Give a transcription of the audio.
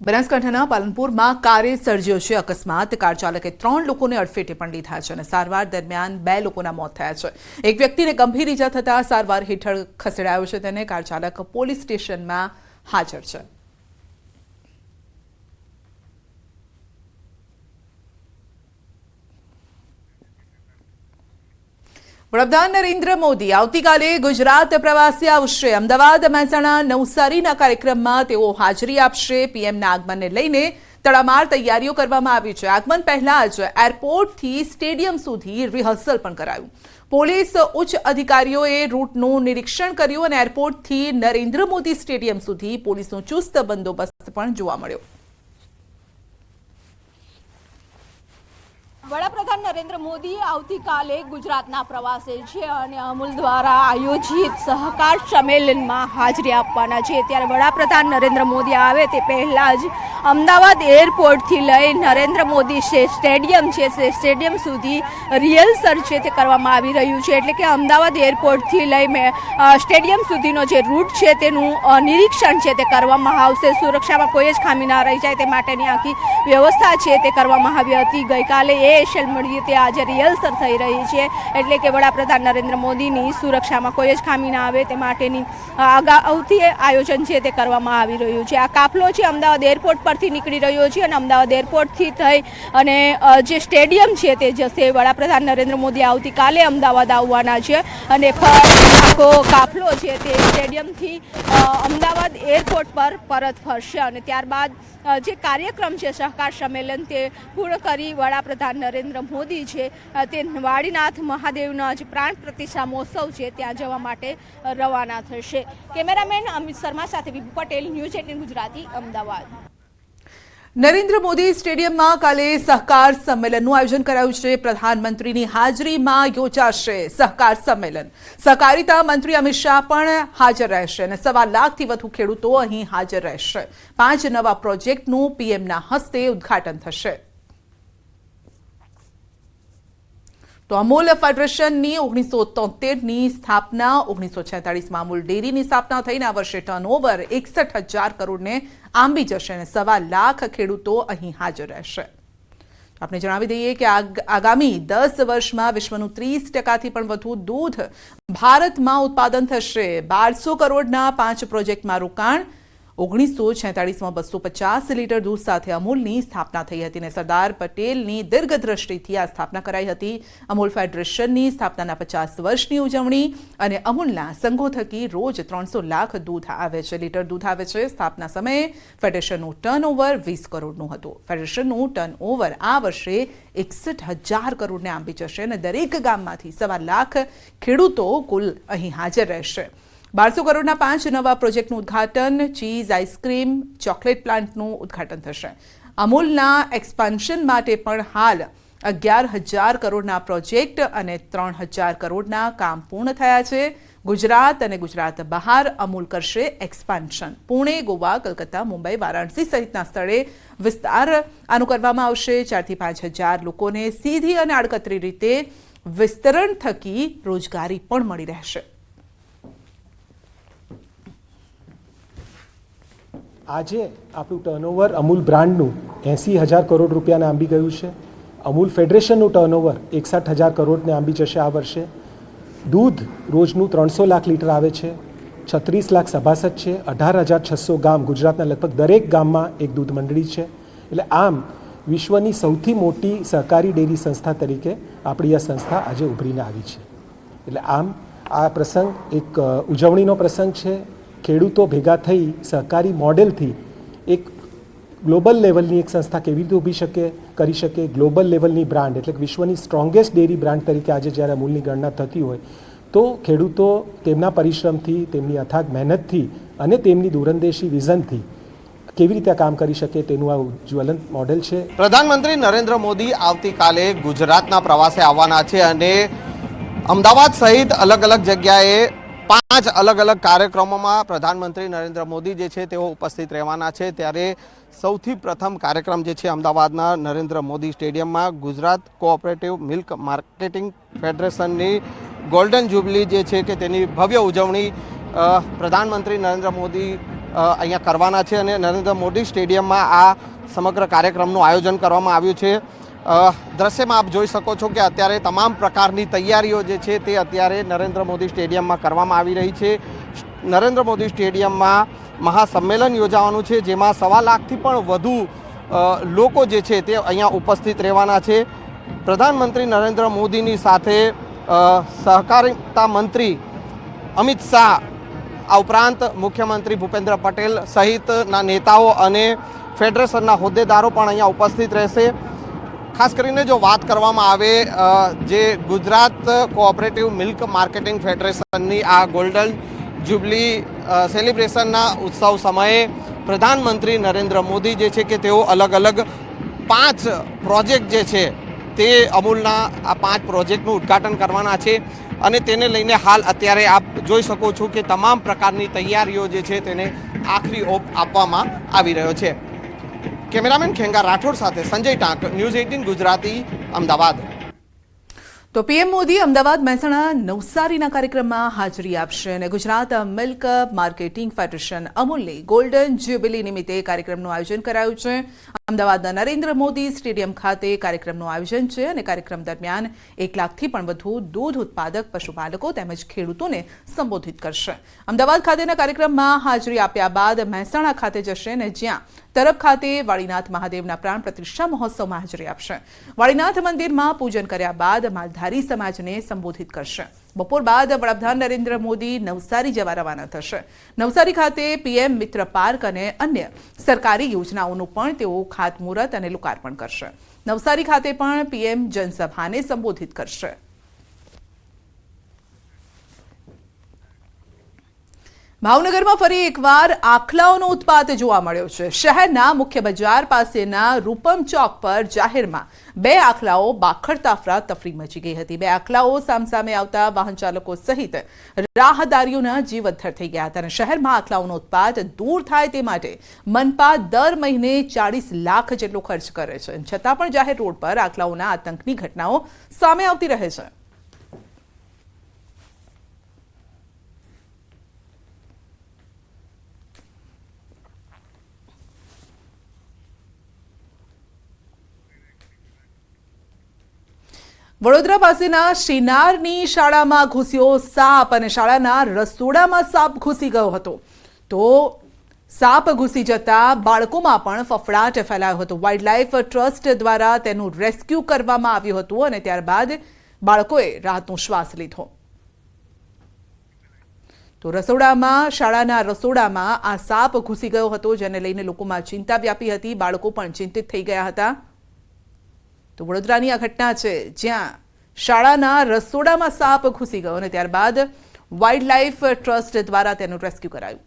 બનાસકાંઠાના પાલનપુરમાં કારે સર્જ્યો છે. અકસ્માત, કાર ચાલકે ત્રણ લોકોને અડફેટે પણ લીધા છે અને સારવાર દરમિયાન બે લોકોના મોત થયા છે. એક વ્યક્તિને ગંભીર ઈજા થતાં સારવાર હેઠળ ખસેડાયો છે. તેને કાર ચાલક પોલીસ સ્ટેશનમાં હાજર છે. વડાપ્રધાન નરેન્દ્ર મોદી આવતીકાલે ગુજરાત પ્રવાસે આવશે. અમદાવાદ, મહેસાણા, નવસારીના કાર્યક્રમમાં તેઓ હાજરી આપશે. પીએમના આગમનને લઈને તડામાર તૈયારીઓ કરવામાં આવી છે. આગમન પહેલા જ એરપોર્ટથી સ્ટેડિયમ સુધી રિહર્સલ પણ કરાયું. પોલીસ ઉચ્ચ અધિકારીઓએ રૂટનું નિરીક્ષણ કર્યું અને એરપોર્ટથી નરેન્દ્ર મોદી સ્ટેડિયમ સુધી પોલીસનો ચુસ્ત બંદોબસ્ત પણ જોવા મળ્યો. વડાપ્રધાન નરેન્દ્ર મોદી આવતીકાલે ગુજરાતના પ્રવાસે છે અને અમૂલ દ્વારા આયોજિત સહકાર સંમેલનમાં હાજરી આપવાના છે. ત્યારે વડાપ્રધાન નરેન્દ્ર મોદી આવે તે પહેલાં જ અમદાવાદ એરપોર્ટથી લઈ નરેન્દ્ર મોદી સ્ટેડિયમ છે સ્ટેડિયમ સુધી રિહર્સલ છે તે કરવામાં આવી રહ્યું છે. એટલે કે અમદાવાદ એરપોર્ટથી લઈ સ્ટેડિયમ સુધીનો જે રૂટ છે તેનું નિરીક્ષણ છે તે કરવામાં આવશે. સુરક્ષામાં કોઈ જ ખામી ના રહી જાય તે માટેની આખી વ્યવસ્થા છે તે કરવામાં આવી હતી. ગઈકાલે એ એશિયન મળીએ તે આજે રિહર્સલ થઈ રહી છે. એટલે કે વડાપ્રધાન નરેન્દ્ર મોદીની સુરક્ષામાં કોઈ જ ખામી ના આવે તે માટેની અગાઉથી આયોજન છે તે કરવામાં આવી રહ્યું છે. આ કાફલો છે અમદાવાદ એરપોર્ટ પરથી નીકળી રહ્યો છે અને અમદાવાદ એરપોર્ટથી થઈ અને જે સ્ટેડિયમ છે તે જશે, વડાપ્રધાન નરેન્દ્ર મોદી આવતીકાલે અમદાવાદ આવવાના છે અને આખો કાફલો છે તે સ્ટેડિયમથી અમદાવાદ એરપોર્ટ પર પરત ફરશે અને ત્યારબાદ જે કાર્યક્રમ છે સહકાર સંમેલન તે પૂર્ણ કરી વડાપ્રધાન નરેન્દ્ર મોદી છે તે વાડીનાથ મહાદેવના જે પ્રાણ પ્રતિષ્ઠા મહોત્સવ છે ત્યાં જવા માટે રવાના થશે. કેમેરામેન અમિત શર્મા સાથે વિભુ પટેલ, ન્યૂઝ એટીન ગુજરાતી, અમદાવાદ. નરેન્દ્ર મોદી સ્ટેડિયમમાં કાલે સહકાર સંમેલનનું આયોજન કરાયું છે. પ્રધાનમંત્રીની હાજરીમાં યોજાશે સહકાર સંમેલન. સહકારિતા મંત્રી અમિત શાહ પણ હાજર રહેશે અને સવા લાખથી વધુ ખેડૂતો અહીં હાજર રહેશે. પાંચ નવા પ્રોજેક્ટનું પીએમના હસ્તે ઉદ્ઘાટન થશે. તો અમૂલ ફેડરેશનની ઓગણીસો તોતેરની સ્થાપના ઓગણીસો છેતાળીસમાં અમૂલ ડેરીની સ્થાપના થઈને આ વર્ષે ટર્નઓવર એકસઠ હજાર કરોડને આંબી જશે અને સવા લાખ ખેડૂતો અહીં હાજર રહેશે. આપણે જણાવી દઈએ કે આગ- આગામી દસ વર્ષમાં વિશ્વનું ત્રીસ ટકાથી પણ વધુ દૂધ ભારતમાં ઉત્પાદન થશે. બારસો કરોડના પાંચ પ્રોજેક્ટમાં રોકાણ ઓગણીસો છેતાળીસમાં બસો પચાસ લીટર દૂધ સાથે અમૂલની સ્થાપના થઈ હતી અને સરદાર પટેલની દીર્ઘદ્રષ્ટિથી આ સ્થાપના કરાઈ હતી. અમૂલ ફેડરેશનની સ્થાપનાના પચાસ વર્ષની ઉજવણી અને અમૂલના સંઘો થકી રોજ ત્રણસો લાખ દૂધ આવે છે. લીટર દૂધ આવે છે. સ્થાપના સમયે ફેડરેશનનું ટર્નઓવર વીસ કરોડનું હતું. ફેડરેશનનું ટર્નઓવર આ વર્ષે એકસઠ હજાર કરોડને આંબી જશે અને દરેક ગામમાંથી સવા લાખ ખેડૂતો કુલ અહીં હાજર રહેશે. બારસો કરોડના પાંચ નવા પ્રોજેક્ટનું ઉદ્ઘાટન, ચીઝ, આઈસ્ક્રીમ, ચોકલેટ પ્લાન્ટનું ઉદ્ઘાટન થશે. અમૂલના એક્સપાન્શન માટે પણ હાલ અગિયાર હજાર કરોડના પ્રોજેક્ટ અને ત્રણ હજાર કરોડના કામ પૂર્ણ થયા છે. ગુજરાત અને ગુજરાત બહાર અમૂલ કરશે એક્સપાન્શન. પુણે, ગોવા, કલકત્તા, મુંબઈ, વારાણસી સહિતના સ્થળે વિસ્તાર આનું કરવામાં આવશે. ચારથી પાંચ હજાર લોકોને સીધી અને આડકતરી રીતે વિસ્તરણ થકી રોજગારી પણ મળી રહેશે. આજે આપણું ટર્નઓવર અમૂલ બ્રાન્ડનું એંસી હજાર કરોડ રૂપિયાને આંબી ગયું છે. અમૂલ ફેડરેશનનું ટર્નઓવર એકસઠ હજાર કરોડને આંબી જશે આ વર્ષે. દૂધ રોજનું ત્રણસો લાખ લીટર આવે છે. છત્રીસ લાખ સભાસદ છે. અઢાર હજાર છસો ગામ ગુજરાતના લગભગ દરેક ગામમાં એક દૂધ મંડળી છે. એટલે આમ વિશ્વની સૌથી મોટી સહકારી ડેરી સંસ્થા તરીકે આપણી આ સંસ્થા આજે ઉભરીને આવી છે. એટલે આમ આ પ્રસંગ એક ઉજવણીનો પ્રસંગ છે. ખેડૂતો ભેગા થઈ સહકારી મોડેલથી એક ગ્લોબલ લેવલની એક સંસ્થા કેવી રીતે ઊભી શકે, કરી શકે, ગ્લોબલ લેવલની બ્રાન્ડ, એટલે વિશ્વની સ્ટ્રોંગેસ્ટ ડેરી બ્રાન્ડ તરીકે આજે જ્યારે અમૂલની ગણના થતી હોય, તો ખેડૂતો તેમના પરિશ્રમથી, તેમની અથાગ મહેનતથી અને તેમની દૂરંદેશી વિઝનથી કેવી રીતે કામ કરી શકે તેનું આ જ્વલંત મોડેલ છે. પ્રધાનમંત્રી નરેન્દ્ર મોદી આવતીકાલે ગુજરાતના પ્રવાસે આવવાના છે અને અમદાવાદ સહિત અલગ અલગ જગ્યાએ પાંચ અલગ અલગ કાર્યક્રમોમાં પ્રધાનમંત્રી નરેન્દ્ર મોદી જે છે તેઓ ઉપસ્થિત રહેવાના છે. ત્યારે સૌથી પ્રથમ કાર્યક્રમ જે છે અમદાવાદના નરેન્દ્ર મોદી સ્ટેડિયમમાં ગુજરાત કોઓપરેટિવ મિલ્ક માર્કેટિંગ ફેડરેશનની ગોલ્ડન જ્યુબલી જે છે કે તેની ભવ્ય ઉજવણી પ્રધાનમંત્રી નરેન્દ્ર મોદી અહીંયા કરવાના છે અને નરેન્દ્ર મોદી સ્ટેડિયમમાં આ સમગ્ર કાર્યક્રમનું આયોજન કરવામાં આવ્યું છે. દ્રશ્યમાં આપ જોઈ શકો છો કે અત્યારે તમામ પ્રકારની તૈયારીઓ જે છે તે અત્યારે નરેન્દ્ર મોદી સ્ટેડિયમમાં કરવામાં આવી રહી છે. નરેન્દ્ર મોદી સ્ટેડિયમમાં મહાસંમેલન યોજાવાનું છે, જેમાં સવા લાખથી પણ વધુ લોકો જે છે તે અહીંયા ઉપસ્થિત રહેવાના છે. પ્રધાનમંત્રી નરેન્દ્ર મોદીની સાથે સહકારિતા મંત્રી અમિત શાહ, આ ઉપરાંત મુખ્યમંત્રી ભૂપેન્દ્ર પટેલ સહિતના નેતાઓ અને ફેડરેશનના હોદ્દેદારો પણ અહીંયા ઉપસ્થિત રહેશે. ખાસ કરીને જો વાત કરવામાં આવે જે ગુજરાત કોઓપરેટિવ મિલ્ક માર્કેટિંગ ફેડરેશનની આ ગોલ્ડન જ્યુબલી સેલિબ્રેશનના ઉત્સવ સમયે પ્રધાનમંત્રી નરેન્દ્ર મોદી જે છે કે તેઓ અલગ અલગ પાંચ પ્રોજેક્ટ જે છે તે અમૂલના આ પાંચ પ્રોજેક્ટનું ઉદ્ઘાટન કરવાના છે અને તેને લઈને હાલ અત્યારે આપ જોઈ શકો છો કે તમામ પ્રકારની તૈયારીઓ જે છે તેને આખરી ઓપ આપવામાં આવી રહ્યો છે. કેમેરામેન ખેંગા રાઠોડ સાથે સંજય ટાંક ન્યૂઝ એઇટીન ગુજરાતી અમદાવાદ. તો પીએમ મોદી અમદાવાદ મહેસાણા નવસારીના કાર્યક્રમમાં હાજરી આપશે અને ગુજરાત મિલ્ક માર્કેટિંગ ફેડરેશન અમૂલની ગોલ્ડન જ્યુબિલી નિમિત્તે કાર્યક્રમનું આયોજન કરાયું છે. અમદાવાદના નરેન્દ્ર મોદી સ્ટેડિયમ ખાતે કાર્યક્રમનું આયોજન છે અને કાર્યક્રમ દરમિયાન એક લાખથી પણ વધુ દૂધ ઉત્પાદક, પશુપાલકો તેમજ ખેડૂતોને સંબોધિત કરશે. અમદાવાદ ખાતેના કાર્યક્રમમાં હાજરી આપ્યા બાદ મહેસાણા ખાતે જશે અને જ્યાં તરફ ખાતે વાળીનાથ મહાદેવના પ્રાણ પ્રતિષ્ઠા મહોત્સવમાં હાજરી આપશે. વાળીનાથ મંદિરમાં પૂજન કર્યા બાદ માલધારી સમાજને સંબોધિત કરશે. બપોર બાદ વડાપ્રધાન નરેન્દ્ર મોદી નવસારી જવા રવાના થશે. નવસારી ખાતે પીએમ મિત્ર પાર્ક અને અન્ય સરકારી યોજનાઓનું પણ તેઓ ખાતમુહૂર્ત અને લોકાર્પણ કરશે. નવસારી ખાતે પણ પીએમ જનસભાને સંબોધિત કરશે. ભાવનગરમાં ફરી એકવાર આખલાઓનો ઉત્પાત જોવા મળ્યો છે. શહેરના મુખ્ય બજાર પાસેના રૂપમ ચોક પર જાહેરમાં બે આખલાઓ બાખડતા તફરી મચી ગઈ હતી. બે આખલાઓ સામસામે આવતા વાહન ચાલકો સહિત રાહદારીઓના જીવ થઈ ગયા હતા અને શહેરમાં આખલાઓનો ઉત્પાત દૂર થાય તે માટે મનપા દર મહિને ચાળીસ લાખ જેટલો ખર્ચ કરે છે. છતાં પણ જાહેર રોડ પર આખલાઓના આતંકની ઘટનાઓ સામે આવતી રહે છે. વડોદરા પાસેના શિનારની શાળામાં ઘૂસ્યો સાપ અને શાળાના રસોડામાં સાપ ઘૂસી ગયો હતો. તો સાપ ઘૂસી જતા બાળકોમાં પણ ફફડાટ ફેલાયો હતો. વાઇલ્ડલાઇફ ટ્રસ્ટ દ્વારા તેનું રેસ્ક્યુ કરવામાં આવ્યું હતું અને ત્યારબાદ બાળકોએ રાહતનો શ્વાસ લીધો. તો રસોડામાં, શાળાના રસોડામાં આ સાપ ઘૂસી ગયો હતો, જેને લઈને લોકોમાં ચિંતા વ્યાપી હતી. બાળકો પણ ચિંતિત થઈ ગયા હતા. તો વડોદરાની આ ઘટના છે, જ્યાં શાળાના રસોડામાં સાપ ઘૂસી ગયો અને ત્યારબાદ વાઇલ્ડ લાઇફ ટ્રસ્ટ દ્વારા તેનું રેસ્ક્યુ કરાયું.